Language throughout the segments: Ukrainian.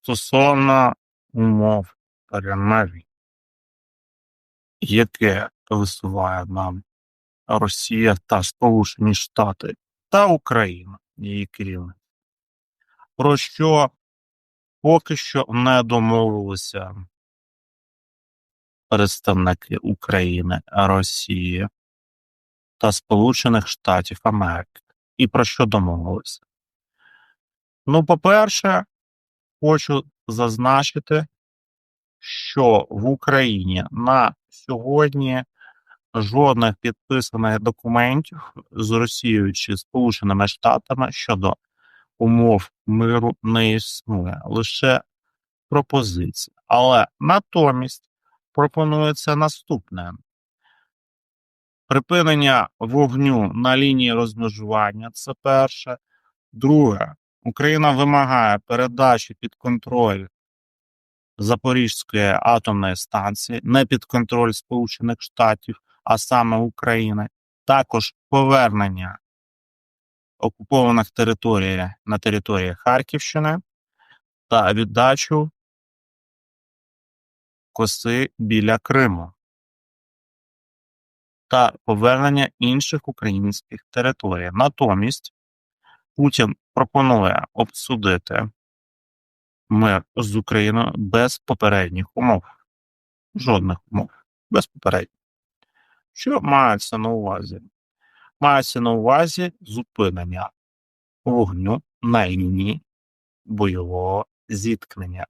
Стосовно умов перемир'я, яке висуває нам Росія та Сполучені Штати та Україна, її керівник, про що поки що не домовилися представники України, Росії та Сполучених Штатів Америки. І про що домовилися? Ну, по-перше, хочу зазначити, що в Україні на сьогодні жодних підписаних документів з Росією чи Сполученими Штатами щодо умов миру не існує, лише пропозиція. Але натомість пропонується наступне: припинення вогню на лінії розмежування це перше. Друге, Україна вимагає передачі під контроль Запорізької атомної станції, не під контроль Сполучених Штатів, а саме України, також повернення окупованих територій на території Харківщини та віддачу коси біля Криму та повернення інших українських територій. Натомість Путін пропонує обсудити мир з Україною без попередніх умов. Жодних умов, без попередніх. Що мається на увазі? Мається на увазі зупинення вогню на лінії бойового зіткнення.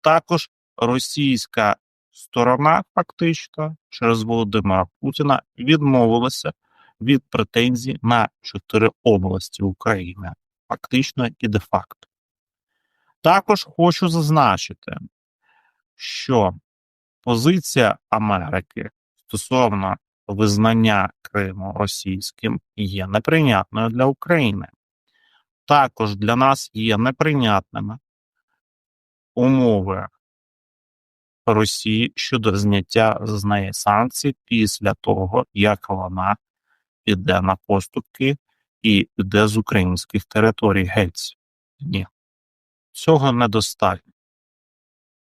Також російська сторона фактично через Володимира Путіна відмовилася від претензій на чотири області України, фактично і де-факто. Також хочу зазначити, що позиція Америки стосовно визнання Криму російським є неприйнятною для України. Також для нас є неприйнятними умови Росії щодо зняття з неї санкцій після того, як вона піде на поступки і піде з українських територій геть. Ні. Цього недостатньо.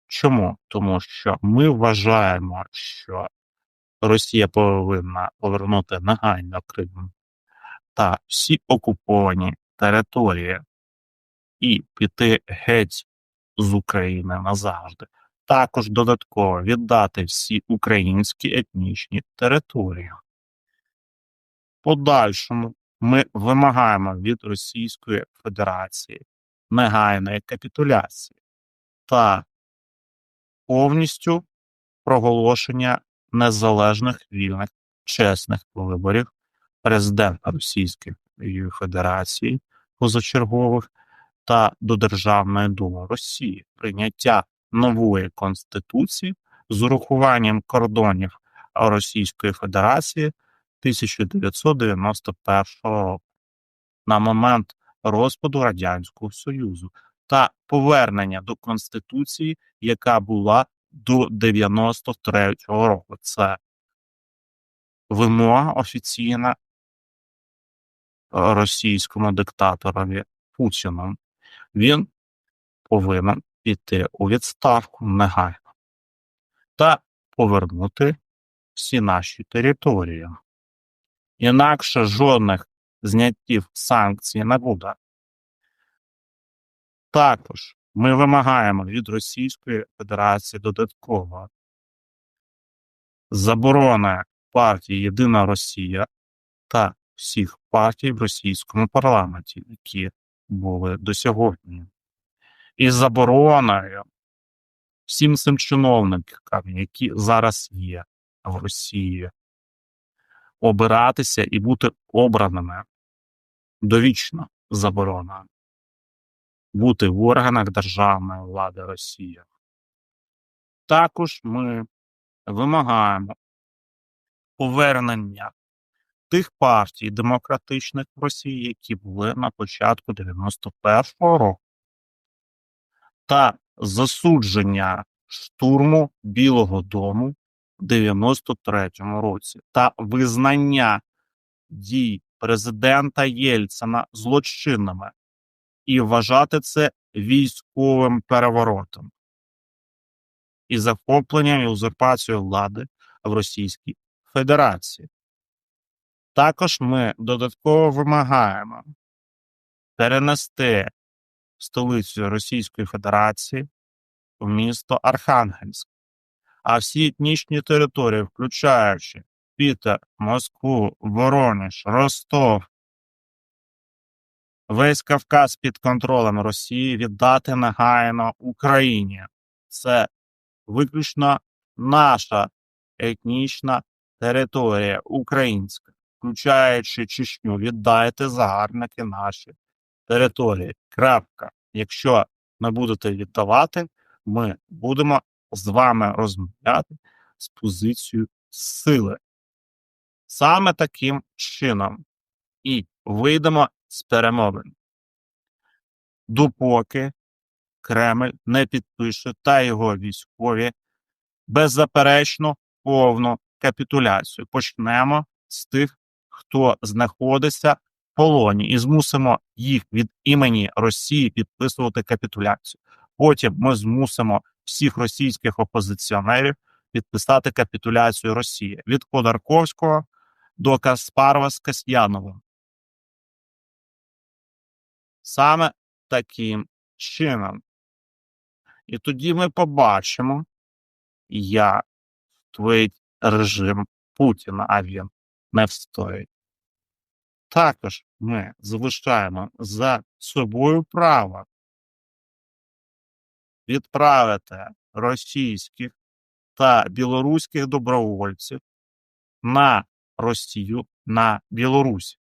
Чому? Тому що ми вважаємо, що Росія повинна повернути негайно Крим та всі окуповані території і піти геть з України назавжди. Також додатково віддати всі українські етнічні території. Подальшому ми вимагаємо від Російської Федерації негайної капітуляції та повністю проголошення незалежних вільних чесних виборів президента Російської Федерації позачергових та до Державної думи Росії. Прийняття нової конституції з урахуванням кордонів Російської Федерації 1991 року на момент розпаду Радянського Союзу та повернення до Конституції, яка була до 93-го року. Це вимога офіційна російському диктаторові Путіну. Він повинен піти у відставку негайно та повернути всі наші території. Інакше жодних зняттів санкцій не буде. Також ми вимагаємо від Російської Федерації додатково заборони партії Єдина Росія та всіх партій в російському парламенті, які були до сьогодні, і забороною всім цим чиновникам, які зараз є в Росії, обиратися і бути обраними довічно заборона бути в органах державної влади Росії. Також ми вимагаємо повернення тих партій демократичних в Росії, які були на початку 91-го року, та засудження штурму Білого Дому в 93-му році та визнання дій президента Єльцина злочинними і вважати це військовим переворотом і захопленням і узурпацією влади в Російській Федерації. Також ми додатково вимагаємо перенести столицю Російської Федерації в місто Архангельськ, а всі етнічні території, включаючи Пітер, Москву, Воронеж, Ростов, весь Кавказ під контролем Росії віддати негайно Україні. Це виключно наша етнічна територія українська, включаючи Чечню, віддайте загарбники наші території. Крапка. Якщо не будете віддавати, ми будемо з вами розмовляти з позицією сили. Саме таким чином і вийдемо з перемовин. Допоки Кремль не підпише та його військові беззаперечно повну капітуляцію. Почнемо з тих, хто знаходиться в полоні, і змусимо їх від імені Росії підписувати капітуляцію. Потім ми змусимо всіх російських опозиціонерів підписати капітуляцію Росії від Ходорковського до Каспарова з Касьяновим. Саме таким чином. І тоді ми побачимо, як встоїть режим Путіна, а він не встоїть. Також ми залишаємо за собою право відправити російських та білоруських добровольців на Росію, на Білорусь,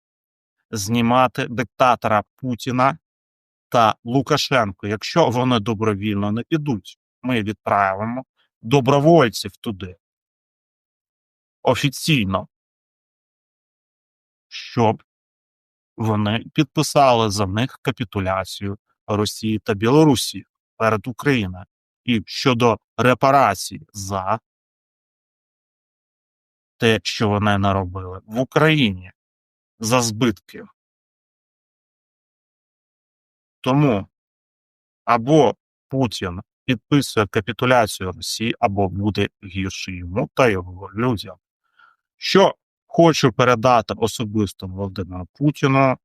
знімати диктатора Путіна та Лукашенко. Якщо вони добровільно не підуть, ми відправимо добровольців туди. Офіційно, щоб вони підписали за них капітуляцію Росії та Білорусі перед Україною і щодо репарацій за те, що вони наробили в Україні за збитки. Тому або Путін підписує капітуляцію Росії, або буде гірше йому та його людям. Що хочу передати особисто Володимиру Путіну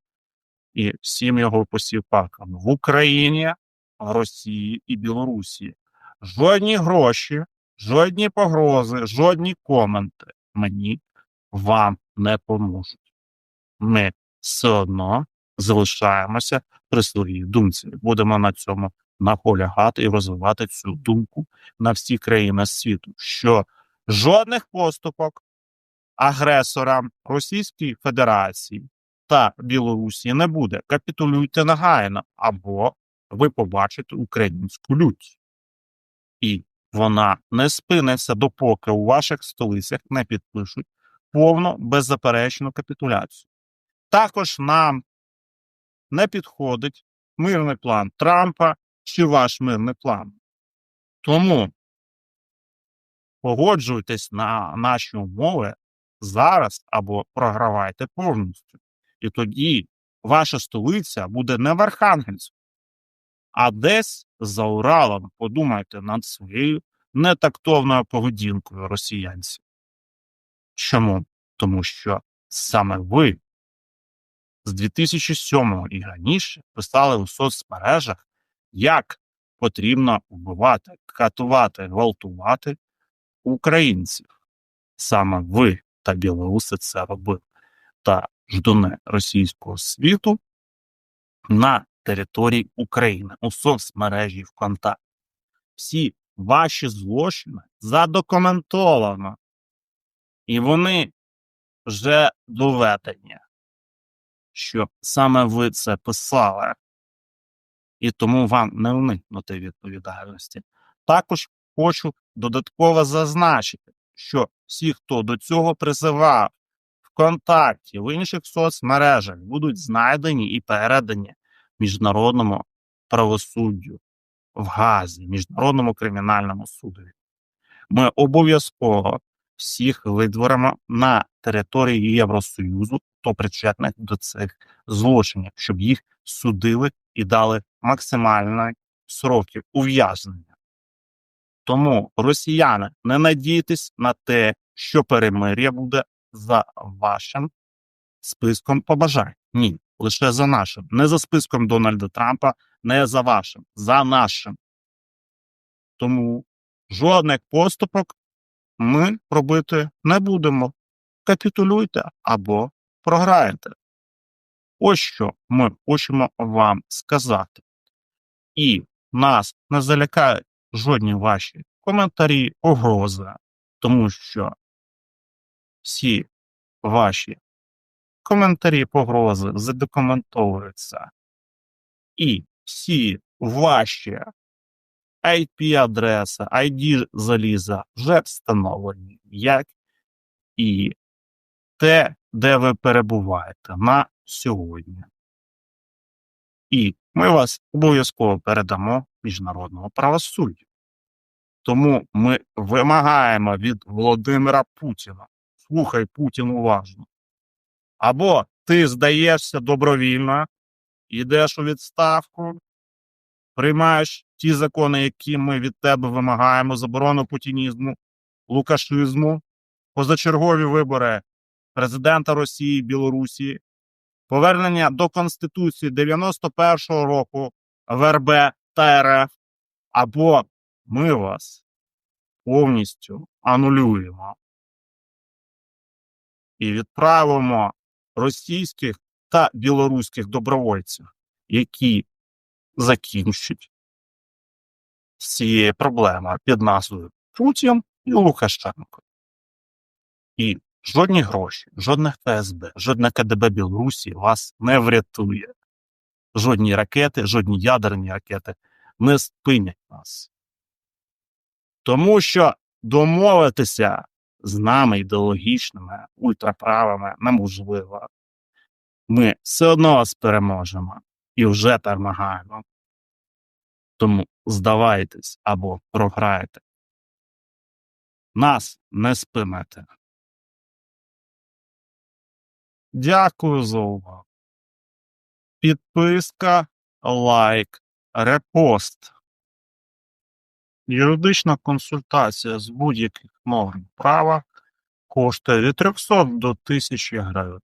і всім його посіпакам в Україні, Росії і Білорусі. Жодні гроші, жодні погрози, жодні коменти мені вам не поможуть. Ми все одно залишаємося при своїй думці. Будемо на цьому наполягати і розвивати цю думку на всі країни світу, що жодних поступок агресорам Російської Федерації та Білорусі не буде. Капітулюйте негайно, або ви побачите українську лють. І вона не спиниться, допоки у ваших столицях не підпишуть повну беззаперечну капітуляцію. Також нам не підходить мирний план Трампа чи ваш мирний план. Тому погоджуйтесь на наші умови зараз або програвайте повністю. І тоді ваша столиця буде не в Архангельську, а десь за Уралом. Подумайте над своєю нетактовною поведінкою росіянців. Чому? Тому що саме ви з 2007 і раніше писали у соцмережах, як потрібно вбивати, катувати, гвалтувати українців. Саме ви та білоруси це робили. Та ждуни російського світу на території України у соцмережі ВКонтакт. Всі ваші злочини задокументовано, і вони вже доведені, що саме ви це писали, і тому вам не уникнути відповідальності. Також хочу додатково зазначити, що всі, хто до цього призивав ВКонтакті, в інших соцмережах, будуть знайдені і передані міжнародному правосуддю в Газі, міжнародному кримінальному судові. Ми обов'язково всіх видворимо на території Євросоюзу, хто причетний до цих злочинів, щоб їх судили і дали максимальні сроки ув'язнення. Тому, росіяни, не надійтесь на те, що перемир'я буде за вашим списком побажань. Ні, лише за нашим. Не за списком Дональда Трампа, не за вашим, за нашим. Тому жодних поступок ми робити не будемо. Капітулюйте або програєте. Ось що ми хочемо вам сказати. І нас не залякають жодні ваші коментарі, погрози, тому що всі ваші коментарі, погрози задокументовуються. І всі ваші IP-адреси, ID заліза вже встановлені, як і те, де ви перебуваєте на сьогодні. І ми вас обов'язково передамо міжнародного правосуддя. Тому ми вимагаємо від Володимира Путіна. Слухай Путін уважно. Або ти здаєшся добровільно, йдеш у відставку, приймаєш ті закони, які ми від тебе вимагаємо, заборону путінізму, лукашизму, позачергові вибори президента Росії, Білорусі, повернення до Конституції 91-го року в РБ та РФ, або ми вас повністю анулюємо. І відправимо російських та білоруських добровольців, які закінчать з цією проблемою під назвою Путін і Лукашенко. І жодні гроші, жодних ФСБ, жодне КДБ Білорусі вас не врятує. Жодні ракети, жодні ядерні ракети не спинять нас. Тому що домовитися з нами ідеологічними, ультраправими неможливо. Ми все одно вас переможемо і вже перемагаємо. Тому здавайтесь або програєте. Нас не спинете. Дякую за увагу. Підписка, лайк, репост. Юридична консультація з будь-яких норм права коштує від 300 до 1000 гривень.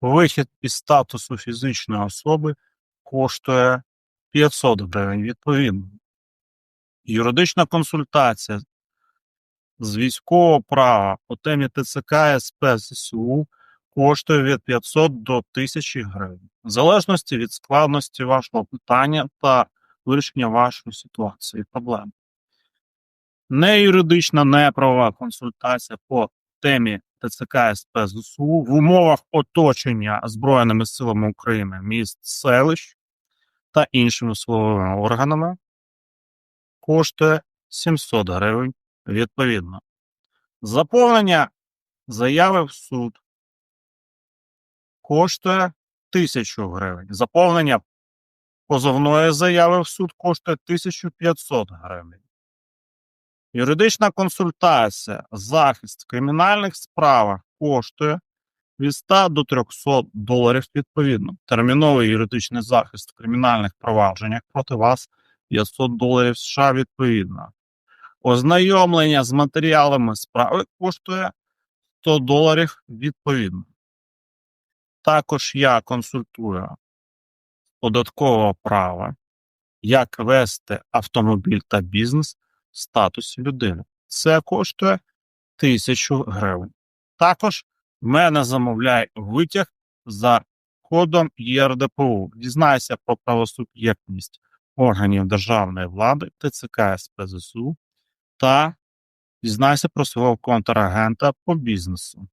Вихід із статусу фізичної особи коштує 500 гривень відповідно. Юридична консультація з військового права по темі ТЦК СП ЗСУ коштує від 500 до 1000 гривень, в залежності від складності вашого питання та вирішення вашої ситуації проблем. Не юридична, не правова консультація по темі ТЦК СП ЗСУ в умовах оточення Збройними силами України міст селищ та іншими силовими органами коштує 700 гривень відповідно. Заповнення заяви в суд коштує 1000 гривень. Заповнення позовної заяви в суд коштує 1500 гривень. Юридична консультація, захист в кримінальних справах коштує від 100 до 300 доларів відповідно. Терміновий юридичний захист в кримінальних провадженнях проти вас 500 доларів США відповідно. Ознайомлення з матеріалами справи коштує 100 доларів відповідно. Також я консультую податкового права, як вести автомобіль та бізнес в статусі людини. Це коштує 1000 гривень. Також в мене замовляє витяг за кодом ЄРДПУ. Дізнайся про правосуб'єктність органів державної влади, ТЦК СПЗСУ та дізнайся про свого контрагента по бізнесу.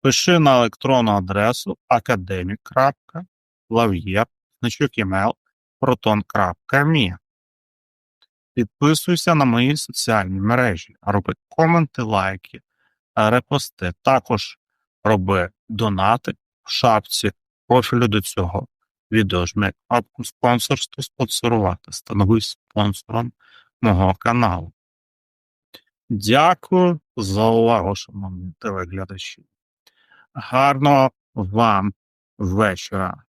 Пиши на електронну адресу academic.laviev, значок email, proton.me. Підписуйся на мої соціальні мережі, роби коменти, лайки, репости. Також роби донати в шапці профілю до цього відео. Жми кнопку спонсорство спонсорувати. Становись спонсором мого каналу. Дякую за увагу, шановні телеглядачі. Гарного вам вечора.